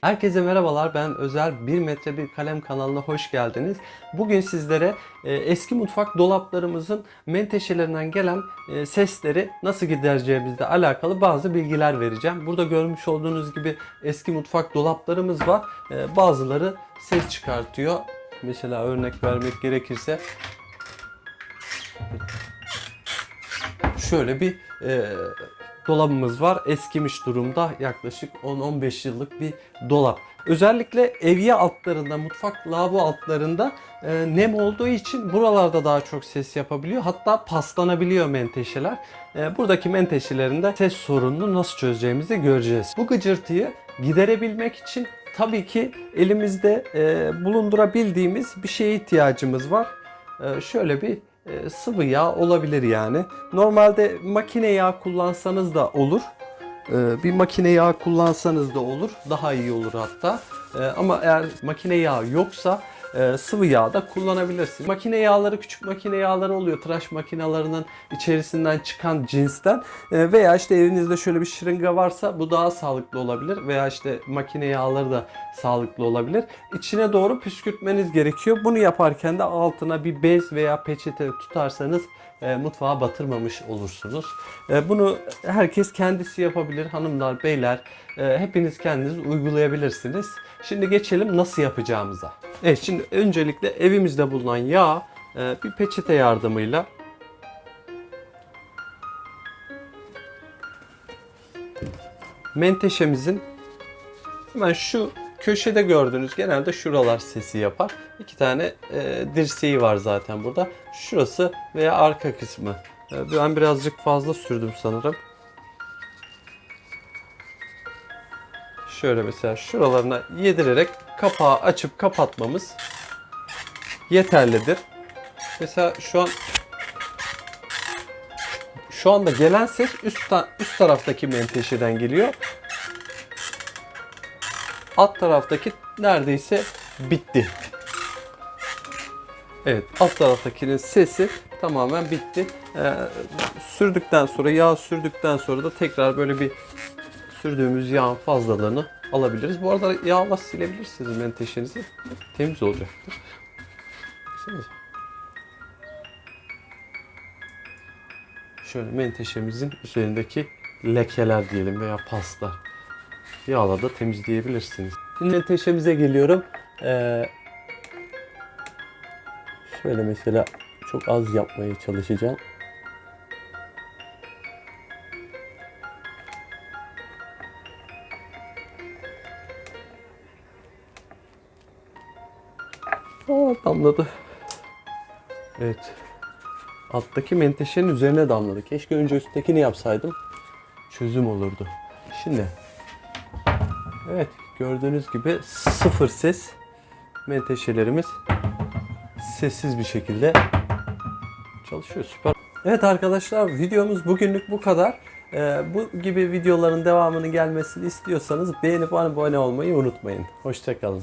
Herkese merhabalar. Ben Özel 1 metre bir kalem kanalına hoş geldiniz. Bugün sizlere e, eski mutfak dolaplarımızın menteşelerinden gelen e, sesleri nasıl gidereceğimizle alakalı bazı bilgiler vereceğim. Burada görmüş olduğunuz gibi eski mutfak dolaplarımız var. E, bazıları ses çıkartıyor. Mesela örnek vermek gerekirse şöyle bir e, dolabımız var. Eskimiş durumda yaklaşık 10-15 yıllık bir dolap. Özellikle evye altlarında, mutfak lavabo altlarında e, nem olduğu için buralarda daha çok ses yapabiliyor. Hatta paslanabiliyor menteşeler. E, buradaki menteşelerinde ses sorununu nasıl çözeceğimizi göreceğiz. Bu gıcırtıyı giderebilmek için tabii ki elimizde e, bulundurabildiğimiz bir şeye ihtiyacımız var. E, şöyle bir sıvı yağ olabilir yani. Normalde makine yağı kullansanız da olur. E, bir makine yağı kullansanız da olur. Daha iyi olur hatta. E, ama eğer makine yağı yoksa e, sıvı yağ da kullanabilirsiniz. Makine yağları küçük makine yağları oluyor. Tıraş makinelerinin içerisinden çıkan cinsten E, veya işte evinizde şöyle bir şırınga varsa bu daha sağlıklı olabilir veya işte makine yağları da sağlıklı olabilir. İçine doğru püskürtmeniz gerekiyor. Bunu yaparken de altına bir bez veya peçete tutarsanız e, mutfağa batırmamış olursunuz. E, bunu herkes kendisi yapabilir. Hanımlar, beyler e, hepiniz kendiniz uygulayabilirsiniz. Şimdi geçelim nasıl yapacağımıza. Evet şimdi öncelikle evimizde bulunan yağ e, bir peçete yardımıyla menteşemizin hemen şu köşede gördüğünüz genelde şuralar sesi yapar. İki tane e, dirseği var zaten burada. Şurası veya arka kısmı. E, ben birazcık fazla sürdüm sanırım. Şöyle mesela şuralarına yedirerek kapağı açıp kapatmamız yeterlidir. Mesela şu an şu anda gelen ses üst, üst taraftaki menteşeden geliyor. Alt taraftaki neredeyse bitti. Evet, alt taraftakinin sesi tamamen bitti. Ee, sürdükten sonra, yağ sürdükten sonra da tekrar böyle bir sürdüğümüz yağın fazlalığını alabiliriz. Bu arada yağla silebilirsiniz menteşenizi. Temiz olacaktır. Şöyle menteşemizin üzerindeki lekeler diyelim veya paslar. Yağla da temizleyebilirsiniz. Şimdi menteşemize geliyorum. Ee, şöyle mesela çok az yapmaya çalışacağım. Aa, damladı. Evet. Alttaki menteşenin üzerine damladı. Keşke önce üsttekini yapsaydım. Çözüm olurdu. Şimdi. Evet. Gördüğünüz gibi sıfır ses menteşelerimiz sessiz bir şekilde çalışıyor. Süper. Evet arkadaşlar videomuz bugünlük bu kadar. Ee, bu gibi videoların devamının gelmesini istiyorsanız beğenip abone olmayı unutmayın. Hoşçakalın.